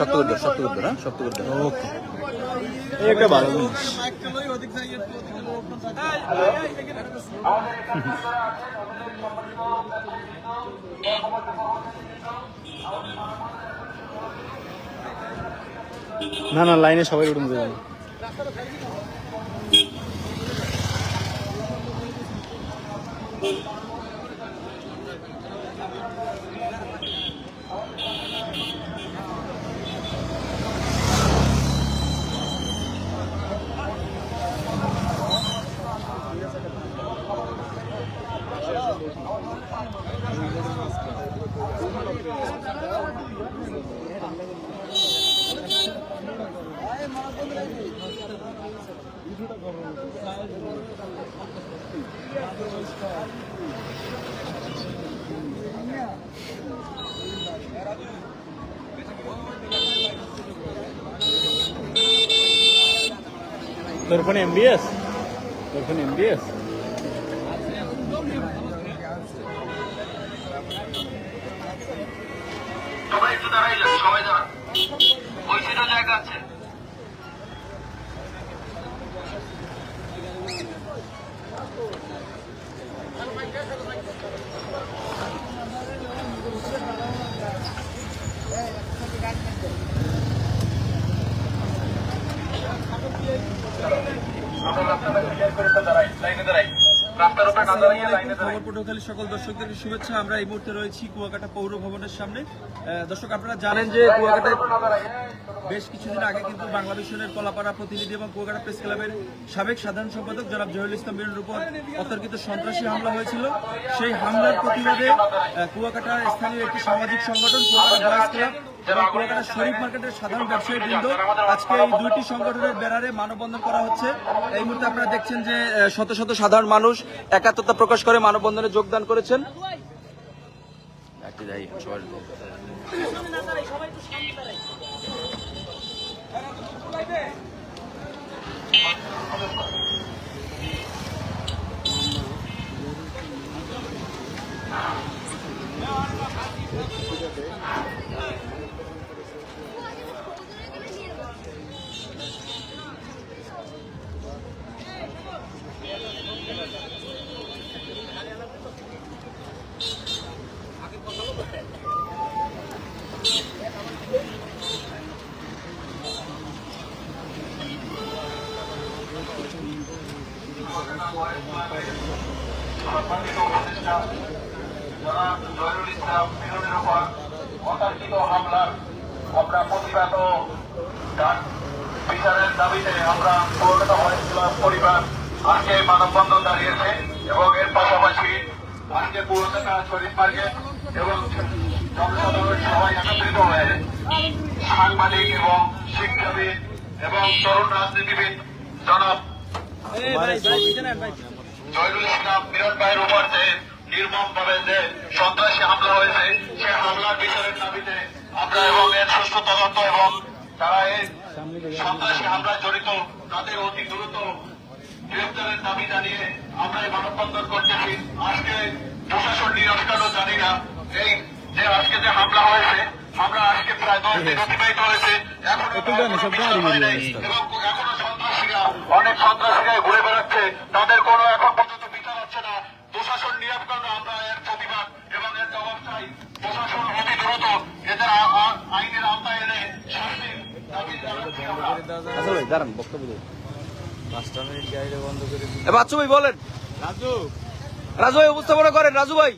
শক্ত করে ধর শক্ত করে ধর হ্যাঁ? শক্ত করে ধর ওকে। এই একটা ভালো জিনিস। না না লাইনে সবাই উঠুন যাবে তোর ফোনে এমবিএস তোর ফোনে এমবিএস সবাই একটু দাঁড়াই যান সবাই দাঁড়ান ওই সিটও জায়গা আছে। আমরা পটুয়াখালী সকল দর্শকদের শুভেচ্ছা। আমরা এই মুহূর্তে রয়েছি কুয়াকাটা পৌর ভবনের সামনে। দর্শক আপনারা জানেন যে কুয়াকাটায় বেশ কিছুদিন আগে কিন্তু বাংলাদেশের কলাপাড়া প্রতিনিধি এবং কুয়াকাটা প্রেস ক্লাবের সাবেক সাধারণ সম্পাদক জনাব জহিরুল ইসলাম বিনের উপর অতর্কিত সন্ত্রাসী হামলা হয়েছিল। সেই হামলার প্রতিবাদে কুয়াকাটা স্থানীয় একটি সামাজিক সংগঠন কুয়াকাটা ক্লাব কুয়াকাটা শরীফ মার্কেটের সাধারণ ব্যবসায়ী বৃন্দ, আজকে এই দুইটি সংগঠনের ব্যানারে মানববন্ধন করা হচ্ছে। এই মুহূর্তে আপনারা দেখছেন যে শত শত সাধারণ মানুষ একাত্মতা প্রকাশ করে মানববন্ধনে যোগদান করেছেন। সম্মানিত উপদেষ্টা জনাব জহিরুল ইসলাম বিরোধীর উপর অতর্কিত আমরা প্রতিবাদ বিচারের দাবিতে আমরা কলকাতা ভয়েস পরিবার আজকে মানববন্ধন দাঁড়িয়েছে এবং এর পাশাপাশি আজকে কলকাতা শরীফ মার্কেট এবং একত্রিত হয়ে সাংবাদিক এবং শিক্ষাবিদ এবং তরুণ রাজনীতিবিদ জনাব জয়নুল ইসলাম বিরোধ ভাইয়ের উপর যে নির্মম ভাবে যে সন্ত্রাসী হামলা হয়েছে সে হামলার বিচারের দাবিতে আমরা এবং এর সুষ্ঠু তদন্ত এবং তারা এই সন্ত্রাসী হামলায় জড়িত তাদের অতি দ্রুত গ্রেপ্তারের দাবি জানিয়ে আমরা এই মানববন্ধন করতেছি। আজকে প্রশাসন নিরস কেন জানি না এই যে আজকে যে হামলা হয়েছে আমরা আজকে প্রায় দশ দিন অতিবাহিত হয়েছে। এখনও। এবং অনেক সন্ত্রাসীরা ঘুরে বেড়াচ্ছে। তাদের কোনো এখন পর্যন্ত বিচার হচ্ছে না। প্রশাসন নিয়োগ করলে আমরা এর প্রতিবাদ এবং এর জবাব চাই। প্রশাসন অতি দ্রুত এদের আইনের আওতায় এনে শাস্তির দাবি জানাচ্ছি আমরা। ভাই দাঁড়ান বক্তব্য দিন। পাঁচটা মিনিট গাড়িটা বন্ধ করে এ ভাই বলেন। রাজু। রাজু ভাই উপস্থাপনা করেন। রাজু ভাই।